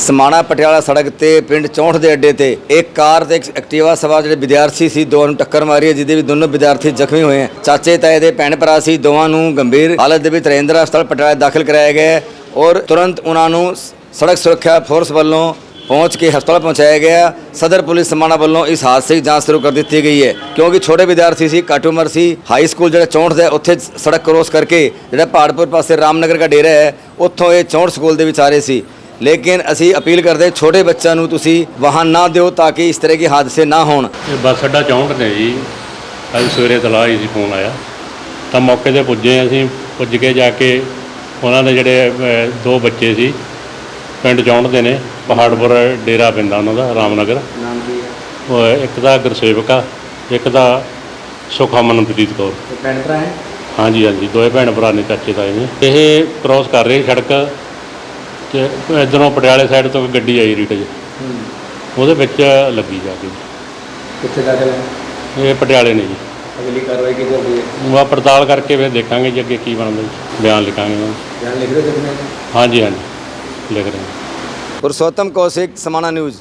ਸਮਾਣਾ ਪਟਿਆਲਾ ਸੜਕ ਤੇ ਪਿੰਡ ਚੌਂਠ ਦੇ ਅੱਡੇ ਤੇ ਇੱਕ ਕਾਰ ਤੇ ਇੱਕ ਐਕਟਿਵਾ ਸਵਾਰ ਜਿਹੜੇ ਵਿਦਿਆਰਥੀ ਸੀ, ਦੋਵਾਂ ਨੂੰ ਟੱਕਰ ਮਾਰੀ ਹੈ, ਜਿਹਦੇ ਵਿੱਚ ਦੋਨੋਂ ਵਿਦਿਆਰਥੀ ਜ਼ਖਮੀ ਹੋਏ ਹਨ ਚਾਚੇ, ਤਾਏ ਦੇ ਭੈਣ ਭਰਾ ਸੀ, ਦੋਵਾਂ ਨੂੰ ਗੰਭੀਰ ਹਾਲਤ ਦੇ ਵਿੱਚ ਰਜਿੰਦਰਾ ਹਸਪਤਾਲ ਪਟਿਆਲਾ ਦਾਖਲ ਕਰਾਇਆ ਗਿਆ ਹੈ ਔਰ ਤੁਰੰਤ ਉਹਨਾਂ ਨੂੰ ਸੜਕ ਸੁਰੱਖਿਆ ਫੋਰਸ ਵੱਲੋਂ ਪਹੁੰਚ ਕੇ ਹਸਪਤਾਲ ਪਹੁੰਚਾਇਆ ਗਿਆ ਸਦਰ ਪੁਲਿਸ ਸਮਾਣਾ ਵੱਲੋਂ ਇਸ ਹਾਦਸੇ ਦੀ ਜਾਂਚ ਸ਼ੁਰੂ ਕਰ ਦਿੱਤੀ ਗਈ ਹੈ ਕਿਉਂਕਿ ਛੋਟੇ ਵਿਦਿਆਰਥੀ ਸੀ, ਘੱਟ ਉਮਰ ਸੀ ਹਾਈ ਸਕੂਲ ਜਿਹੜਾ ਚੌਂਠ ਦਾ ਉੱਥੇ ਸੜਕ ਕ੍ਰੋਸ ਕਰਕੇ ਜਿਹੜਾ ਪਹਾੜਪੁਰ ਪਾਸੇ ਰਾਮਨਗਰ ਦਾ ਡੇਰਾ ਹੈ, ਉੱਥੋਂ ਇਹ ਚੌਂਠ ਸਕੂਲ ਦੇ ਵਿੱਚ ਆ ਰਹੇ ਸੀ। ਲੇਕਿਨ ਅਸੀਂ ਅਪੀਲ ਕਰਦੇ ਹਾਂ, ਛੋਟੇ ਬੱਚਿਆਂ ਨੂੰ ਤੁਸੀਂ ਵਾਹਨ ਨਾ ਦਿਓ ਤਾਂ ਕਿ ਇਸ ਤਰ੍ਹਾਂ ਦੇ ਹਾਦਸੇ ਨਾ ਹੋਣ। ਇਹ ਬੱਸ ਅੱਡਾ ਚੌਂਟ ਨੇ ਜੀ। ਅੱਜ ਸਵੇਰੇ ਤਲਾਹ ਹੀ ਸੀ ਫੋਨ ਆਇਆ। ਤਾਂ ਮੌਕੇ ਤੇ ਪੁੱਜੇ ਅਸੀਂ ਪੁੱਜ ਕੇ ਜਾ ਕੇ ਉਹਨਾਂ ਦੇ ਜਿਹੜੇ ਅਹ, ਦੋ ਬੱਚੇ ਸੀ ਪਿੰਡ ਚੌਂਟ ਦੇ ਨੇ ਪਹਾੜਪੁਰ ਡੇਰਾ ਪੈਂਦਾ ਉਹਨਾਂ ਦਾ ਰਾਮਨਗਰ। ਨਾਮ ਕੀ ਹੈ? ਉਹ ਇੱਕ ਦਾ ਗੁਰਸੇਵਕ ਆ ਇੱਕ ਦਾ ਸੁਖਮਨਪ੍ਰੀਤ ਕੌਰ। ਭੈਣ ਭਰਾ ਹੈ? ਹਾਂਜੀ ਹਾਂਜੀ ਦੋਏ ਭੈਣ ਭਰਾ ਨੇ ਚਾਚੇ ਤਾਏ ਨੇ। ਇਹ ਕ੍ਰਾਸ ਕਰ ਰਹੇ ਸੜਕ। ਤੇ ਇਧਰੋਂ ਪਟਿਆਲੇ ਸਾਈਡ ਤੋਂ ਇੱਕ ਗੱਡੀ ਆਈ ਰੀਟ 'ਚ ਉਹਦੇ ਵਿੱਚ ਲੱਗੀ ਜਾ ਕੇ। ਕਿੱਥੇ ਦਾਖਲ ਹੈ? ਇਹ ਪਟਿਆਲੇ ਨੇ ਜੀ। ਅਗਲੀ ਕਾਰਵਾਈ ਕੀ ਕਰਦੀ ਹੈ? ਉਹ ਪੜਤਾਲ ਕਰਕੇ ਫਿਰ ਦੇਖਾਂਗੇ ਜੀ ਅੱਗੇ ਕੀ ਬਣਦਾ ਜੀ। ਬਿਆਨ ਲਿਖਾਂਗੇ ਦਾ। ਬਿਆਨ ਲਿਖ ਰਹੇ ਹੋ ਹਾਂਜੀ ਹਾਂਜੀ। ਲਿਖ ਰਹੇ ਹਾਂ। ਪੁਰਸ਼ੋਤਮ ਕੌਸ਼ਿਕ ਸਮਾਣਾ ਨਿਊਜ਼।